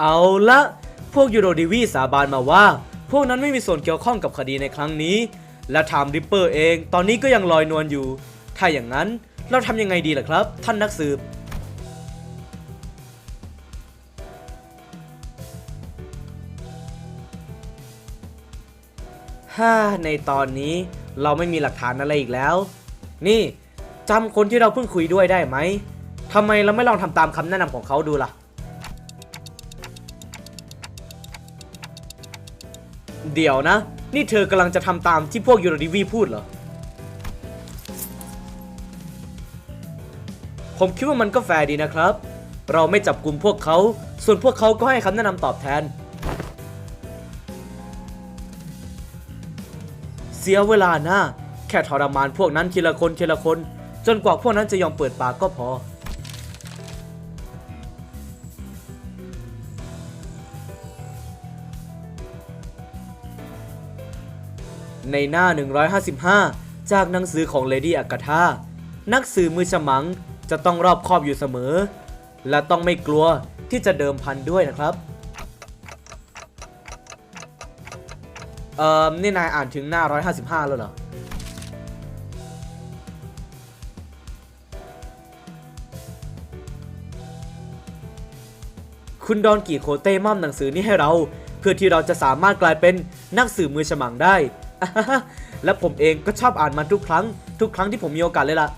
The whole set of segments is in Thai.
เอาละพวกยูโรดีวีสาบานมาว่า พวกนั้นไม่มีส่วนเกี่ยวข้องกับคดีในครั้งนี้ และไทม์ริปเปอร์เองตอนนี้ก็ยังลอยนวลอยู่ ถ้าอย่างนั้นเราทำยังไงดีล่ะครับ ท่านนักสืบฮ่าในตอนนี้เราไม่มีหลักฐานอะไรอีกแล้ว นี่จำคนที่เราเพิ่งคุยด้วยได้ไหมทำไมเราไม่ลองทำตามคำแนะนำของเขาดูล่ะ เดี๋ยวนะ นี่เธอกำลังจะทำตามที่พวกยูโรดีวีพูดเหรอ ผมคิดว่ามันก็แฟร์ดีนะครับ เราไม่จับกลุ่มพวกเขา ส่วนพวกเขาก็ให้คำแนะนำตอบแทน เสียเวลานะ แค่ทรมานพวกนั้นทีละคนทีละคน จนกว่าพวกนั้นจะยอมเปิดปากก็พอ ในหน้า 155 จากหนังสือของเลดี้อากาธานักสือมือฉมังจะต้องรอบคอบอยู่เสมอ และต้องไม่กลัวที่จะเดิมพันด้วยนะครับ เอ่อ นี่นายอ่านถึงหน้า 155 แล้วเหรอ คุณดอนกี่โคเต้มอบหนังสือนี้ให้เรา เพื่อที่เราจะสามารถกลายเป็นนักสื่อมือฉมังได้ และผมเองก็ชอบอ่านมันทุกครั้ง ทุกครั้งที่ผมมีโอกาสเลยล่ะ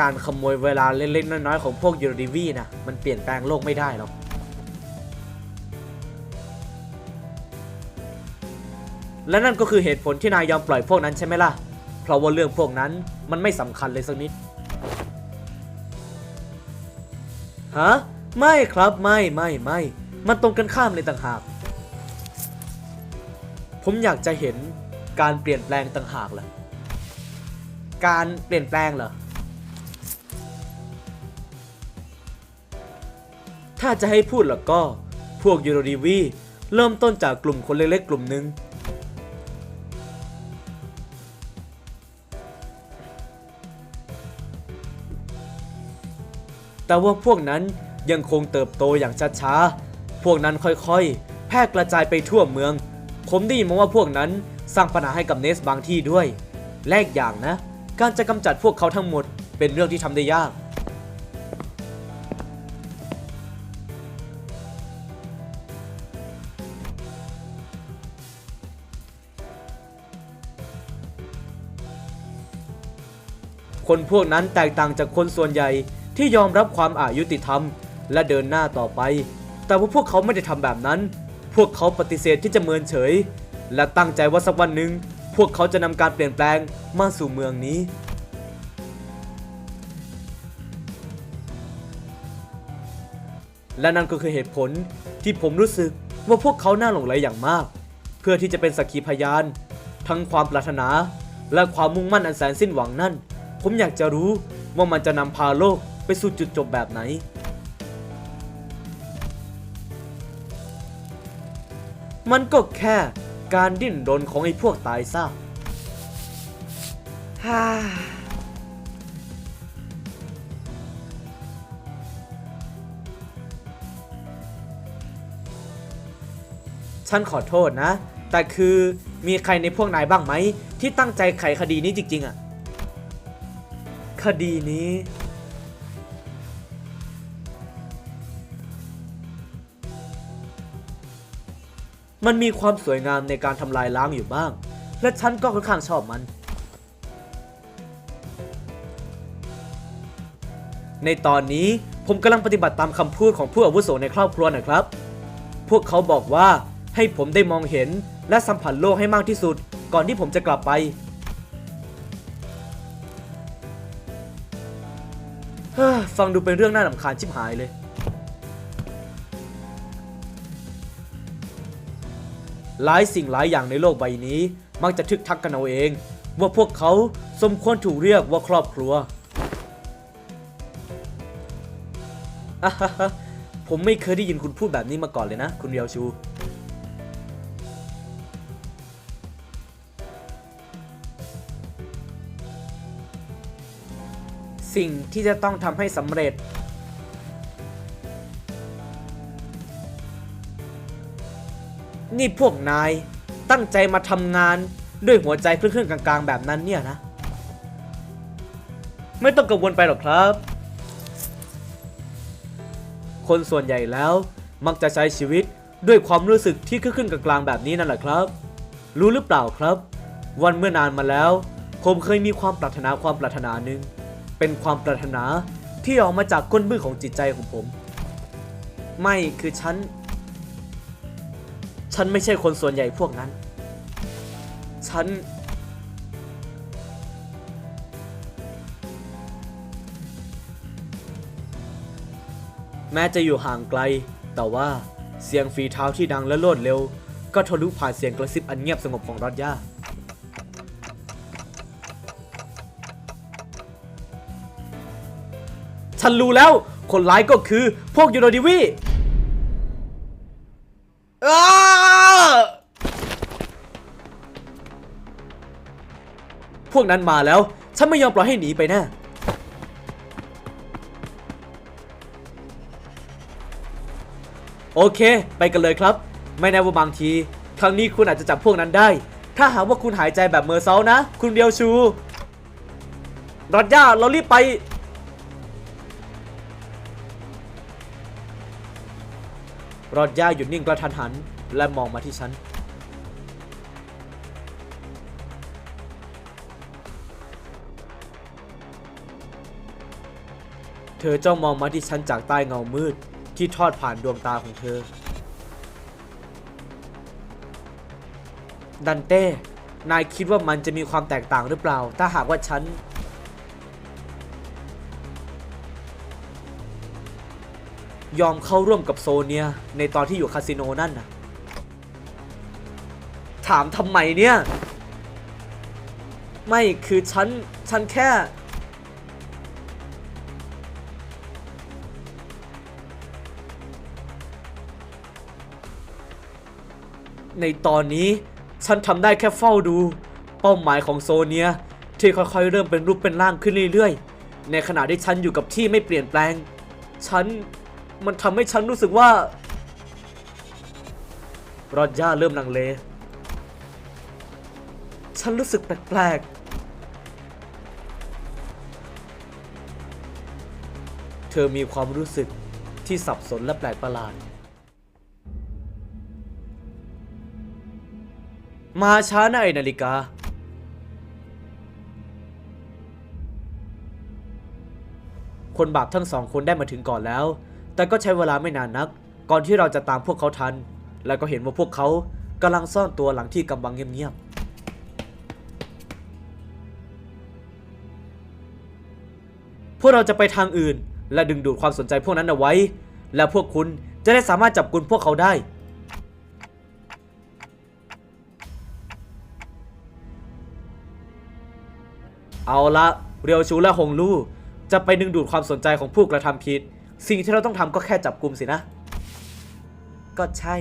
การขโมยเวลาเล็กๆน้อยๆของพวกยูโรดีวีนะมันเปลี่ยนแปลงโลกไม่ได้หรอกและนั่นก็คือเหตุผลที่นายยอมปล่อยพวกนั้นใช่ไหมล่ะ เพราะว่าเรื่องพวกนั้นมันไม่สำคัญเลยสักนิด ฮะไม่ครับไม่ไม่ไม่มันตรงกันข้ามเลยต่างหาก ผมอยากจะเห็นการเปลี่ยนแปลงต่างหากล่ะ การเปลี่ยนแปลงเหรอ ถ้าจะให้พูดแล้วก็ พวกยูโรดีวีเริ่มต้นจากกลุ่มคนเล็กๆกลุ่มหนึ่ง แต่ว่าพวกนั้นยังคงเติบโตอย่างช้าๆ พวกนั้นค่อยๆ แพร่กระจายไปทั่วเมือง ผมได้ยินมาว่าพวกนั้นสร้างปัญหาให้กับเนสบางที่ด้วย แลกอย่างนะ การจะกำจัดพวกเขาทั้งหมดเป็นเรื่องที่ทำได้ยาก คนพวกนั้นแตกต่างจากคนส่วนใหญ่ ที่ยอมรับความอายุติธรรม และเดินหน้าต่อไป แต่ว่าพวกเขาไม่ได้ทำแบบนั้น พวกเขาปฏิเสธที่จะเมินเฉย และตั้งใจว่าสักวันหนึ่งพวกเขาจะนำการเปลี่ยนแปลงมาสู่เมืองนี้และนั่นก็คือเหตุผลที่ผมรู้สึกว่าพวกเขาน่าหลงไหลอย่างมาก เพื่อที่จะเป็นสักขีพยาน ทั้งความปรารถนา และความมุ่งมั่นอันแสนสิ้นหวังนั่น ผมอยากจะรู้ว่ามันจะนำพาโลก ไปสู่จุดจบแบบไหน มันก็แค่การดิ้นรนของไอ้พวกตายซาฮ่าฉันขอโทษนะ แต่คือมีใครในพวกนายบ้างไหม ที่ตั้งใจไขคดีนี้จริง ๆอะ คดีนี้ มันมีความสวยงามในการทำลายล้างอยู่บ้าง และฉันก็ค่อนข้างชอบมัน ในตอนนี้ผมกำลังปฏิบัติตามคำพูดของผู้อาวุโสในครอบครัวนะครับ พวกเขาบอกว่าให้ผมได้มองเห็นและสัมผัสโลกให้มากที่สุด ก่อนที่ผมจะกลับไปฟังดูเป็นเรื่องน่าลำคาญชิบหายเลย หลายสิ่งหลายอย่างในโลกใบนี้ มักจะทึกทักกันเอาเอง ว่าพวกเขาสมควรถูกเรียกว่าครอบครัว ผมไม่เคยได้ยินคุณพูดแบบนี้มาก่อนเลยนะ คุณเรียวชู สิ่งที่จะต้องทำให้สำเร็จ นี่พวกนายตั้งใจมาทำงานด้วยหัวใจครึ่งๆกลาง ๆ แบบนั้นเนี่ยนะ ไม่ต้องกังวลไปหรอกครับ คนส่วนใหญ่แล้วมักจะใช้ชีวิตด้วยความรู้สึกที่ครึ่งๆกลางๆแบบนี้นั่นแหละครับ รู้หรือเปล่าครับ วันเมื่อนานมาแล้ว ผมเคยมีความปรารถนาความปรารถนาหนึ่งเป็นความปรารถนาที่ออกมาจากก้นบึ้งของจิตใจของผม ไม่คือฉัน ฉันไม่ใช่คนส่วนใหญ่พวกนั้น ฉัน แม้จะอยู่ห่างไกล แต่ว่าเสียงฝีเท้าที่ดังและรวดเร็ว ก็ทะลุผ่านเสียงกระซิบอันเงียบสงบของรอดย่าฉันรู้แล้ว คนร้ายก็คือพวกยูโรดิวี วกนั้นมาแล้ว ฉันไม่ยอมปล่อยให้หนีไปแน่โอเค ไปกันเลยครับ ไม่แน่ว่าบางที ครั้งนี้คุณอาจจะจับพวกนั้นได้ ถ้าหากว่าคุณหายใจแบบเมอร์เซานะ คุณเดียวชูรอดย่าเรารีบไป รอดย่าหยุดนิ่งกระทันหัน และมองมาที่ฉัน เธอจ้องมองมาที่ฉันจากใต้เงามืดที่ทอดผ่านดวงตาของเธอ ดันเต้ นายคิดว่ามันจะมีความแตกต่างหรือเปล่า ถ้าหากว่าฉัน ยอมเข้าร่วมกับโซเนีย ในตอนที่อยู่คาสิโนนั่นน่ะ ถามทำไมเนี่ย ไม่คือฉัน ฉันแค่ ในตอนนี้ฉันทำได้แค่เฝ้าดู เป้าหมายของโซเนียที่ค่อยๆ เริ่มเป็นรูปเป็นร่างขึ้นเรื่อยๆ ในขณะที่ฉันอยู่กับที่ไม่เปลี่ยนแปลง ฉันมันทำให้ฉันรู้สึกว่ารอดย่าเริ่มลังเล ฉันรู้สึกแปลกๆ เธอมีความรู้สึกที่สับสนและแปลกประหลาด มาช้านะไอนาฬิกา คนบาปทั้งสองคนได้มาถึงก่อนแล้ว แต่ก็ใช้เวลาไม่นานนัก ก่อนที่เราจะตามพวกเขาทัน แล้วก็เห็นว่าพวกเขากำลังซ่อนตัวหลังที่กำบังเงียบๆ พวกเราจะไปทางอื่น และดึงดูดความสนใจพวกนั้นเอาไว้ และพวกคุณจะได้สามารถจับกุมพวกเขาได้ เอาละเรียวชูและฮงลู่จะไปดึงดูดความสนใจของผู้กระทำผิด สิ่งที่เราต้องทำก็แค่จับกลุ่มสินะ ก็ใช่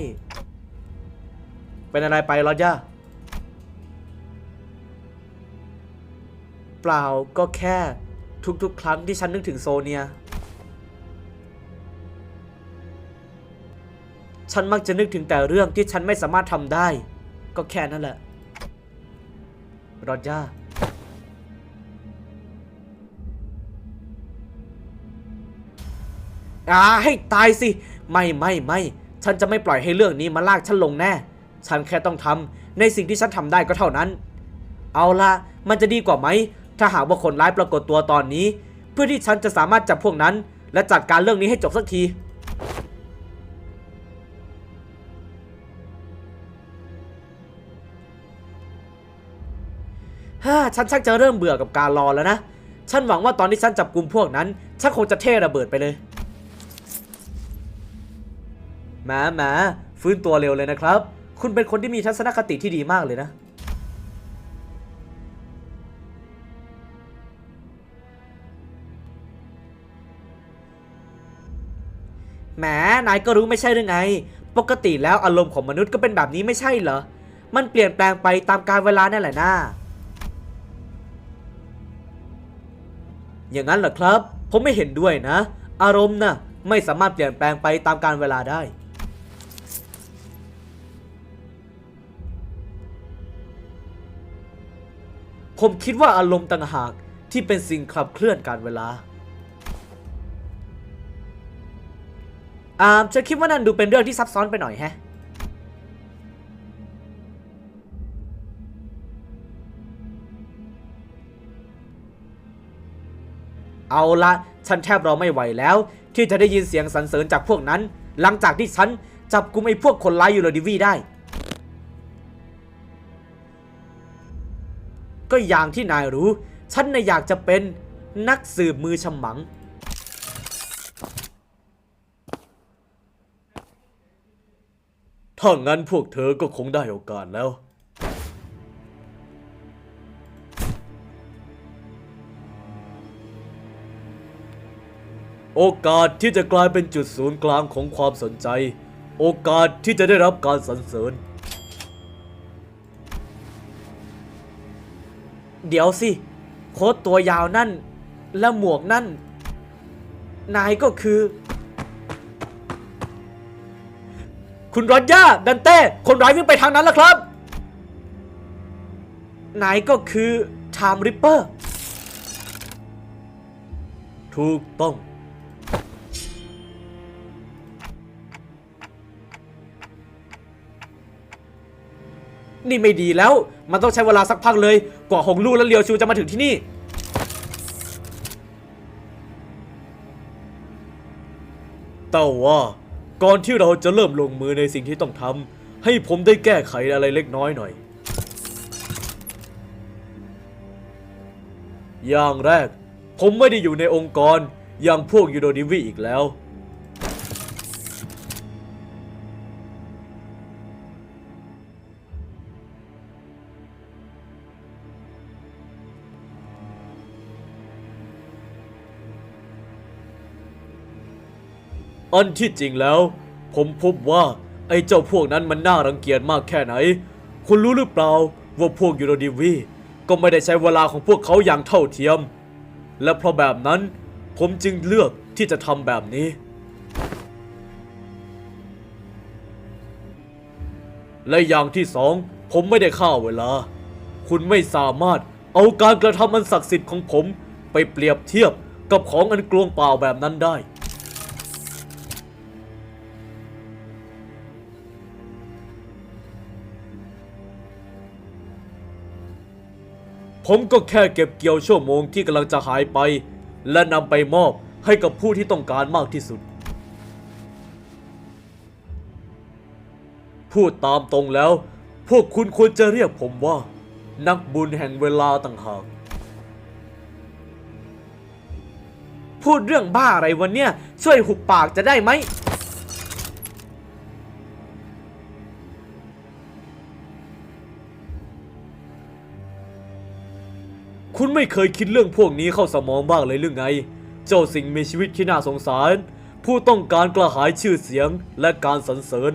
เป็นอะไรไปรอดย่าเปล่าก็แค่ทุกๆ ครั้งที่ฉันนึกถึงโซเนีย ฉันมักจะนึกถึงแต่เรื่องที่ฉันไม่สามารถทำได้ ก็แค่นั้นแหละรอดย่า อ่าให้ตายสิ ไม่ไม่ไม่ฉันจะไม่ปล่อยให้เรื่องนี้มาลากฉันลงแน่ ฉันแค่ต้องทำในสิ่งที่ฉันทำได้ก็เท่านั้น เอาละมันจะดีกว่าไหม ถ้าหากว่าคนร้ายปรากฏตัวตอนนี้ เพื่อที่ฉันจะสามารถจับพวกนั้น และจัดการเรื่องนี้ให้จบสักที ฮ่า ฉันชักจะเริ่มเบื่อกับการรอแล้วนะ ฉันหวังว่าตอนที่ฉันจับกลุ่มพวกนั้น ฉันคงจะเทระเบิดไปเลย หมแหมฟื้นตัวเร็วเลยนะครับ คุณเป็นคนที่มีทัศนคติที่ดีมากเลยนะ แหม นายก็รู้ไม่ใช่หรือไง ปกติแล้วอารมณ์ของมนุษย์ก็เป็นแบบนี้ไม่ใช่เหรอ มันเปลี่ยนแปลงไปตามกาลเวลานั่นแหละนะอย่างนั้นเหรอครับ ผมไม่เห็นด้วยนะ อารมณ์นะไม่สามารถเปลี่ยนแปลงไปตามการเวลาได้ ผมคิดว่าอารมณ์ต่างหากที่เป็นสิ่งขับเคลื่อนการเวลา อ่าฉันคิดว่านั่นดูเป็นเรื่องที่ซับซ้อนไปหน่อยแฮะ เอาละฉันแทบรอไม่ไหวแล้ว ที่จะได้ยินเสียงสรรเสริญจากพวกนั้น หลังจากที่ฉันจับกุมไอ้พวกคนร้ายยูโรดิวีได้ ก็อย่างที่นายรู้ ฉันน่ะอยากจะเป็นนักสืบมือฉมัง ถ้างั้นพวกเธอก็คงได้โอกาสแล้ว โอกาสที่จะกลายเป็นจุดศูนย์กลางของความสนใจ โอกาสที่จะได้รับการสรรเสริญ เดี๋ยวสิ โค้ดตัวยาวนั่น และหมวกนั่น นายก็คือ คุณรอนย่าดันเต้ คนร้ายวิ่งไปทางนั้นแล้วครับ นายก็คือไทม์ริปเปอร์ ถูกต้อง นี่ไม่ดีแล้ว มันต้องใช้เวลาสักพักเลย กว่าหงลู่และเลียวชูจะมาถึงที่นี่แต่ว่าก่อนที่เราจะเริ่มลงมือในสิ่งที่ต้องทำให้ผมได้แก้ไขอะไรเล็กน้อยหน่อย อย่างแรก ผมไม่ได้อยู่ในองค์กรอย่างพวกยูโดดิวีอีกแล้ว อันที่จริงแล้ว ผมพบว่าไอ้เจ้าพวกนั้นมันน่ารังเกียจมากแค่ไหน คุณรู้หรือเปล่าว่าพวกยูโรดิวีก็ไม่ได้ใช้เวลาของพวกเขาอย่างเท่าเทียม และเพราะแบบนั้น ผมจึงเลือกที่จะทำแบบนี้ และอย่างที่สองผมไม่ได้ฆ่าเวลา คุณไม่สามารถเอาการกระทำอันศักดิ์สิทธิ์ของผมไปเปรียบเทียบกับของอันกลวงเปล่าแบบนั้นได้ ผมก็แค่เก็บเกี่ยวชั่วโมงที่กำลังจะหายไป และนำไปมอบให้กับผู้ที่ต้องการมากที่สุด พูดตามตรงแล้ว พวกคุณควรจะเรียกผมว่า นักบุญแห่งเวลาต่างหากพูดเรื่องบ้าอะไรวันเนี้ยช่วยหุบปากจะได้ไหม คุณไม่เคยคิดเรื่องพวกนี้เข้าสมองบ้างเลยหรือไง เจ้าสิ่งมีชีวิตที่น่าสงสาร ผู้ต้องการกระหายชื่อเสียงและการสรรเสริญ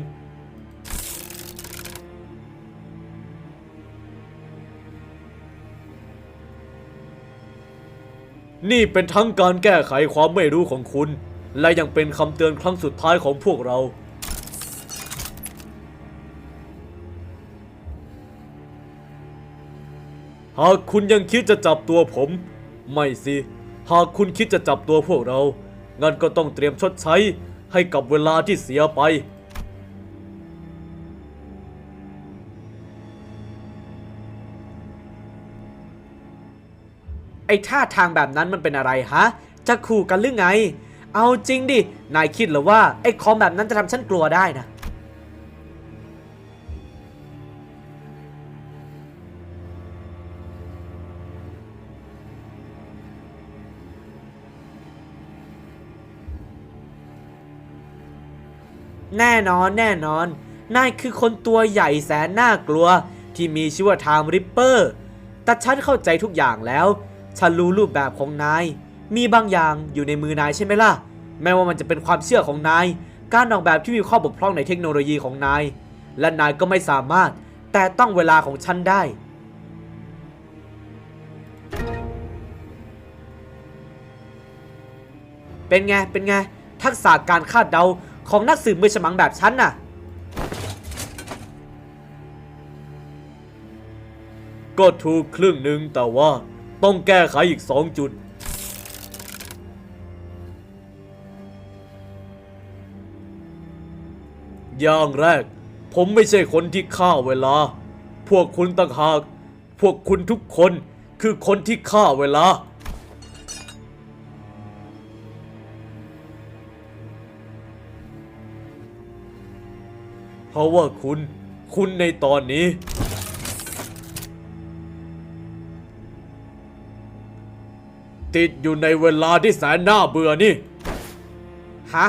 นี่เป็นทั้งการแก้ไขความไม่รู้ของคุณ และยังเป็นคำเตือนครั้งสุดท้ายของพวกเรา หากคุณยังคิดจะจับตัวผม ไม่สิ หากคุณคิดจะจับตัวพวกเรา งั้นก็ต้องเตรียมชดใช้ให้กับเวลาที่เสียไป ไอ้ท่าทางแบบนั้นมันเป็นอะไรฮะ จะขู่กันหรือไง เอาจริงดิ นายคิดเหรือว่าไอ้คอมแบบนั้นจะทำฉันกลัวได้นะ แน่นอนแน่นอน นายคือคนตัวใหญ่แสนน่ากลัว ที่มีชื่อว่าไทม์ริปเปอร์ แต่ฉันเข้าใจทุกอย่างแล้ว ฉันรู้รูปแบบของนาย มีบางอย่างอยู่ในมือนายใช่ไหมล่ะ แม้ว่ามันจะเป็นความเชื่อของนาย การออกแบบที่มีข้อบกพร่องในเทคโนโลยีของนาย และนายก็ไม่สามารถ แต่ต้องเวลาของฉันได้เป็นไง เป็นไง ทักษะการคาดเดา ของนักสืบมือฉมังแบบฉันน่ะ ก็ถูกครึ่งหนึ่งแต่ว่าต้องแก้ไขอีกสองจุด อย่างแรก ผมไม่ใช่คนที่ฆ่าเวลา พวกคุณต่างหาก พวกคุณทุกคนคือคนที่ฆ่าเวลา ราะว่าคุณ คุณในตอนนี้ ติดอยู่ในเวลาที่แสนน่าเบื่อนี่ ฮะ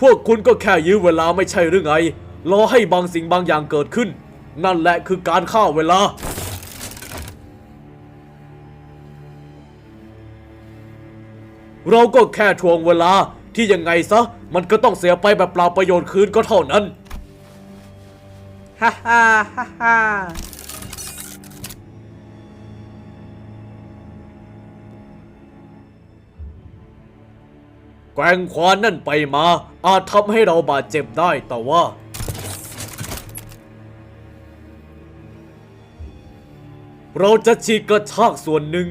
พวกคุณก็แค่ยื้อเวลาไม่ใช่หรือไง รอให้บางสิ่งบางอย่างเกิดขึ้น นั่นแหละคือการฆ่าเวลา เราก็แค่ทวงเวลาที่ยังไงซะ มันก็ต้องเสียไปแบบเปล่าประโยชน์คืนก็เท่านั้นฮ่าฮ่าฮ่าฮ่าแกว่งควานนั่นไปมา อาจทำให้เราบาดเจ็บได้แต่ว่า เราจะฉีกกระชากส่วนหนึ่ง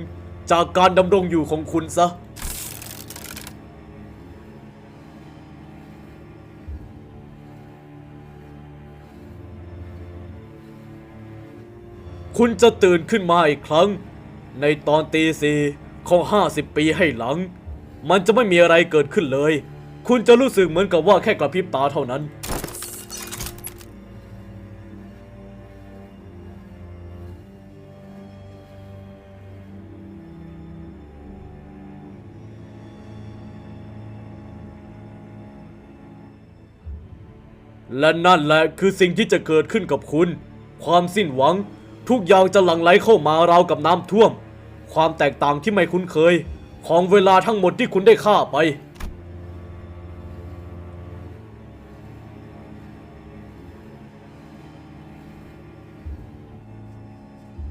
จากการดำรงอยู่ของคุณซะ คุณจะตื่นขึ้นมาอีกครั้ง ในตอนตีสี่ของ 50 ปีให้หลัง มันจะไม่มีอะไรเกิดขึ้นเลย คุณจะรู้สึกเหมือนกับว่าแค่กระพริบตาเท่านั้น และนั่นแหละคือสิ่งที่จะเกิดขึ้นกับคุณ ความสิ้นหวัง ทุกอย่างจะหลั่งไหลเข้ามาราวกับน้ำท่วม ความแตกต่างที่ไม่คุ้นเคย ของเวลาทั้งหมดที่คุณได้ฆ่าไป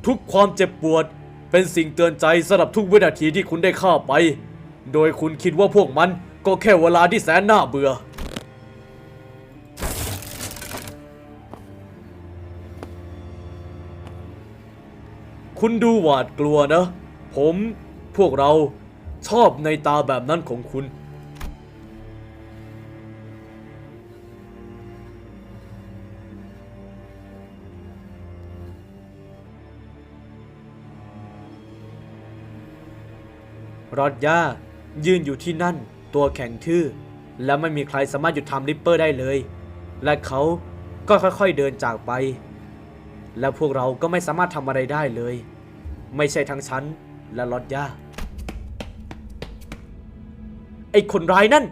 ทุกความเจ็บปวดเป็นสิ่งเตือนใจสำหรับทุกวินาทีที่คุณได้ฆ่าไป โดยคุณคิดว่าพวกมันก็แค่เวลาที่แสนน่าเบื่อ คุณดูหวาดกลัวนะ ผมพวกเราชอบในตาแบบนั้นของคุณ รอดย่ายืนอยู่ที่นั่นตัวแข็งทื่อ และไม่มีใครสามารถหยุดทำลิปเปอร์ได้เลย และเขาก็ค่อยๆเดินจากไป และพวกเราก็ไม่สามารถทำอะไรได้เลย ไม่ใช่ทั้งฉันและลอดยาไอ้คนร้ายนั่น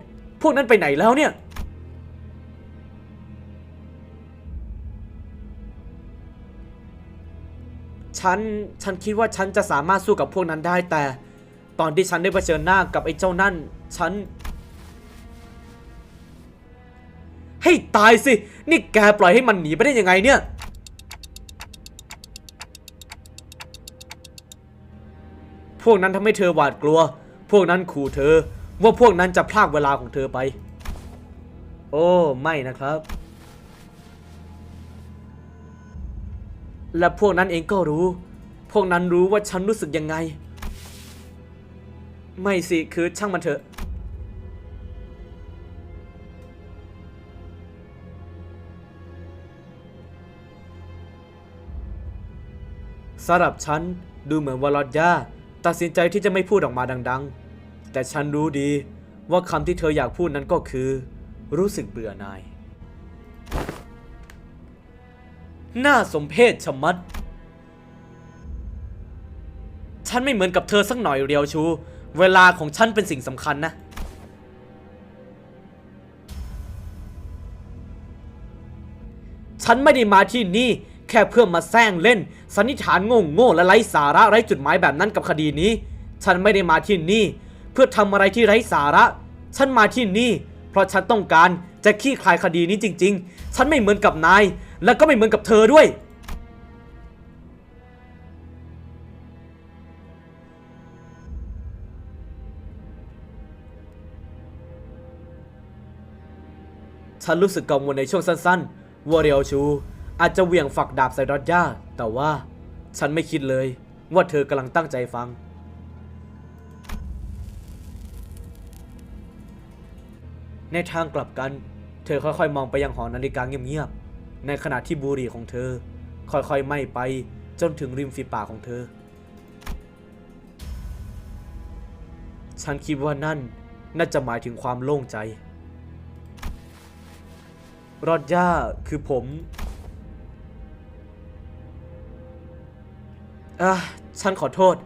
พวกนั้นไปไหนแล้วเนี่ย ฉัน ฉันคิดว่าฉันจะสามารถสู้กับพวกนั้นได้แต่ ตอนที่ฉันได้เผชิญหน้ากับไอ้เจ้านั่น ฉัน ให้ตายสิ นี่แกปล่อยให้มันหนีไปได้ยังไงเนี่ย พวกนั้นทำให้เธอหวาดกลัว พวกนั้นขู่เธอ ว่าพวกนั้นจะพลากเวลาของเธอไป โอ้ไม่นะครับ และพวกนั้นเองก็รู้ พวกนั้นรู้ว่าฉันรู้สึกยังไง ไม่สิคือช่างมันเถอะสำหรับฉันดูเหมือนว่าลอดยา ตัดสินใจที่จะไม่พูดออกมาดัง ๆ แต่ฉันรู้ดีว่าคำที่เธออยากพูดนั้นก็คือ รู้สึกเบื่อนาย น่าสมเพชชะมัด ฉันไม่เหมือนกับเธอสักหน่อยเรียวชู เวลาของฉันเป็นสิ่งสำคัญนะ ฉันไม่ได้มาที่นี่ ค่เพื่อมาแซงเล่น สันนิษฐานโง่โง่และไร้สาระไร้จุดหมายแบบนั้นกับคดีนี้ ฉันไม่ได้มาที่นี่ เพื่อทำอะไรที่ไร้สาระ ฉันมาที่นี่ เพราะฉันต้องการจะขี้คลายคดีนี้จริง ๆ ฉันไม่เหมือนกับนาย และก็ไม่เหมือนกับเธอด้วย ฉันรู้สึกกังวลในช่วงสั้นๆ ว่าเรียวชู อาจจะเหวี่ยงฝักดาบใส่รอดย่าแต่ว่าฉันไม่คิดเลยว่าเธอกำลังตั้งใจฟัง ในทางกลับกัน เธอค่อยๆ มองไปยังหอนาฬิกาเงียบๆ ในขณะที่บุหรี่ของเธอ ค่อยๆไหม้ไปจนถึงริมฝีปากของเธอ ฉันคิดว่านั่นน่าจะหมายถึงความโล่งใจ รอดย่าคือผม อฉันขอโทษ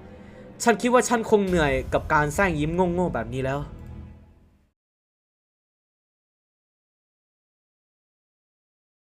ฉันคิดว่าฉันคงเหนื่อยกับการแซงยิ้มโง่ๆแบบนี้แล้ว